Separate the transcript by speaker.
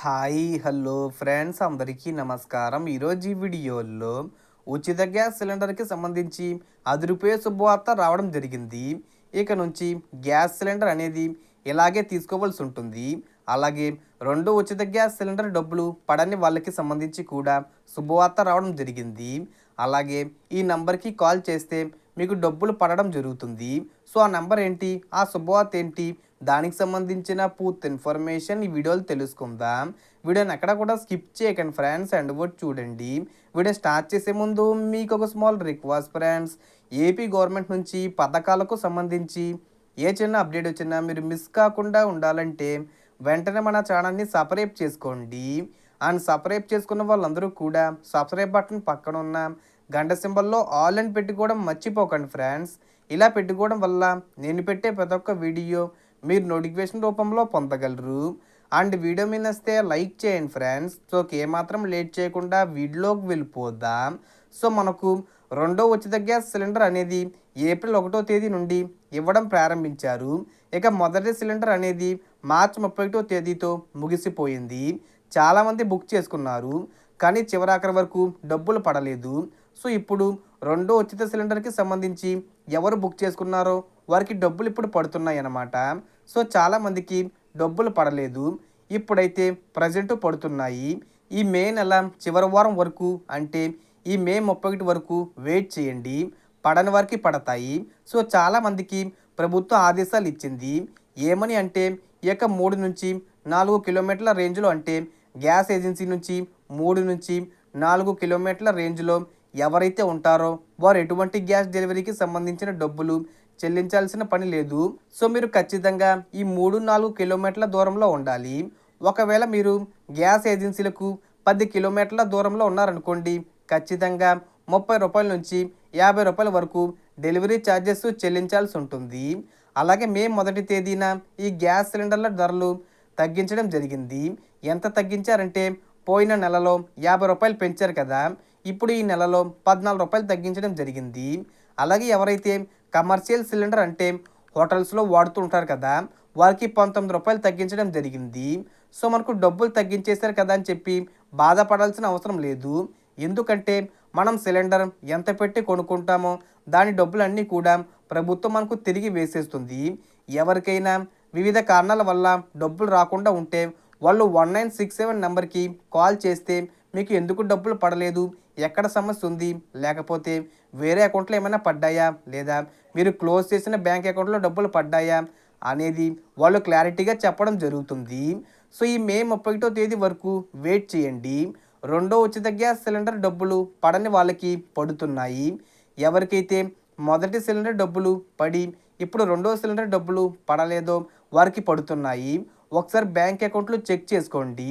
Speaker 1: Hi hello friends అందరికీ నమస్కారం. ఈరోజు ఈ వీడియోలో ఉచిత గ్యాస్ సిలిండర్కి సంబంధించి అది రూపాయ శుభవార్త రావడం జరిగింది. ఇక నుంచి గ్యాస్ సిలిండర్ అనేది ఇలాగే తీసుకోవాల్సి ఉంటుంది. అలాగే రెండు ఉచిత గ్యాస్ సిలిండర్ డబ్బులు పడని వాళ్ళకి సంబంధించి కూడా శుభవార్త రావడం జరిగింది. అలాగే ఈ నంబర్కి కాల్ చేస్తే మీకు డబ్బులు పడడం జరుగుతుంది. సో ఆ నంబర్ ఏంటి? ఆ శుభవార్త ఏంటి? దానికి సంబంధించిన పూర్తి ఇన్ఫర్మేషన్ ఈ వీడియోలో తెలుసుకుందాం. వీడియోని ఎక్కడ కూడా స్కిప్ చేయకండి ఫ్రెండ్స్. అండ్ వర్డ్ చూడండి. వీడియో స్టార్ట్ చేసే ముందు మీకు ఒక small request friends. AP government నుంచి పథకాలకు సంబంధించి ఏ చిన్న అప్డేట్ వచ్చినా మీరు మిస్ కాకుండా ఉండాలంటే వెంటనే మన ఛానల్ని సపరేట్ చేసుకోండి. అండ్ సబ్స్క్రైబ్ చేసుకున్న వాళ్ళందరూ కూడా సబ్స్క్రైబ్ బటన్ పక్కన ఉన్న గంట సింబల్లో ఆల్ అని పెట్టుకోవడం మర్చిపోకండి ఫ్రెండ్స్. ఇలా పెట్టుకోవడం వల్ల నేను పెట్టే ప్రతి ఒక్క వీడియో మీరు నోటిఫికేషన్ రూపంలో పొందగలరు. అండ్ వీడియో మీద వస్తే లైక్ చేయండి ఫ్రెండ్స్. సో ఏమాత్రం లేట్ చేయకుండా వీడియోకి వెళ్ళిపోదాం. సో మనకు రెండో ఉచిత గ్యాస్ సిలిండర్ అనేది ఏప్రిల్ ఒకటో తేదీ నుండి ఇవ్వడం ప్రారంభించారు. ఇక మొదటి సిలిండర్ అనేది మార్చి ముప్పై ఒకటో తేదీతో ముగిసిపోయింది. చాలామంది బుక్ చేసుకున్నారు. కానీ చివరాఖరి వరకు డబ్బులు పడలేదు. సో ఇప్పుడు రెండో ఉచిత సిలిండర్కి సంబంధించి ఎవరు బుక్ చేసుకున్నారో వారికి డబ్బులు ఇప్పుడు పడుతున్నాయి అన్నమాట సో చాలామందికి డబ్బులు పడలేదు. ఇప్పుడైతే ప్రజెంట్ పడుతున్నాయి. ఈ మే నెల చివరి వారం వరకు అంటే ఈ మే ముప్పై ఒకటి వరకు వెయిట్ చేయండి. పడని వారికి పడతాయి. సో చాలామందికి ప్రభుత్వం ఆదేశాలు ఇచ్చింది. ఏమని అంటే ఈ యొక్క మూడు నుంచి నాలుగు కిలోమీటర్ల రేంజ్లో అంటే గ్యాస్ ఏజెన్సీ నుంచి మూడు నుంచి నాలుగు కిలోమీటర్ల రేంజ్లో ఎవరైతే ఉంటారో వారు ఎటువంటి గ్యాస్ డెలివరీకి సంబంధించిన డబ్బులు చెల్లించాల్సిన పని లేదు. సో మీరు ఖచ్చితంగా ఈ మూడు నాలుగు కిలోమీటర్ల దూరంలో ఉండాలి. ఒకవేళ మీరు గ్యాస్ ఏజెన్సీలకు పది కిలోమీటర్ల దూరంలో ఉన్నారనుకోండి ఖచ్చితంగా ముప్పై రూపాయల నుంచి యాభై రూపాయల వరకు డెలివరీ ఛార్జెస్ చెల్లించాల్సి ఉంటుంది. అలాగే మే మొదటి తేదీన ఈ గ్యాస్ సిలిండర్ల ధరలు తగ్గించడం జరిగింది. ఎంత తగ్గించారంటే పోయిన నెలలో యాభై రూపాయలు పెంచారు కదా ఇప్పుడు ఈ నెలలో పద్నాలుగు రూపాయలు తగ్గించడం జరిగింది. అలాగే ఎవరైతే కమర్షియల్ సిలిండర్ అంటే హోటల్స్లో వాడుతూ ఉంటారు కదా వారికి పంతొమ్మిది రూపాయలు తగ్గించడం జరిగింది. సో మనకు డబ్బులు తగ్గించేశారు కదా అని చెప్పి బాధపడాల్సిన అవసరం లేదు. ఎందుకంటే మనం సిలిండర్ ఎంత పెట్టి కొనుక్కుంటామో దాని డబ్బులన్నీ కూడా ప్రభుత్వం మనకు తిరిగి వేసేస్తుంది. ఎవరికైనా వివిధ కారణాల వల్ల డబ్బులు రాకుండా ఉంటే వాళ్ళు వన్ నైన్ సిక్స్ సెవెన్ నెంబర్కి కాల్ చేస్తే మీకు ఎందుకు డబ్బులు పడలేదు? ఎక్కడ సమస్య ఉంది? లేకపోతే వేరే అకౌంట్లో ఏమైనా పడ్డాయా? లేదా మీరు క్లోజ్ చేసిన బ్యాంక్ అకౌంట్లో డబ్బులు పడ్డాయా? అనేది వాళ్ళు క్లారిటీగా చెప్పడం జరుగుతుంది. సో ఈ మే ముప్పై ఒకటో తేదీ వరకు వెయిట్ చేయండి. రెండో ఉచిత గ్యాస్ సిలిండర్ డబ్బులు పడని వాళ్ళకి పడుతున్నాయి. ఎవరికైతే మొదటి సిలిండర్ డబ్బులు పడి ఇప్పుడు రెండో సిలిండర్ డబ్బులు పడలేదో వారికి పడుతున్నాయి. ఒకసారి బ్యాంక్ అకౌంట్లో చెక్ చేసుకోండి.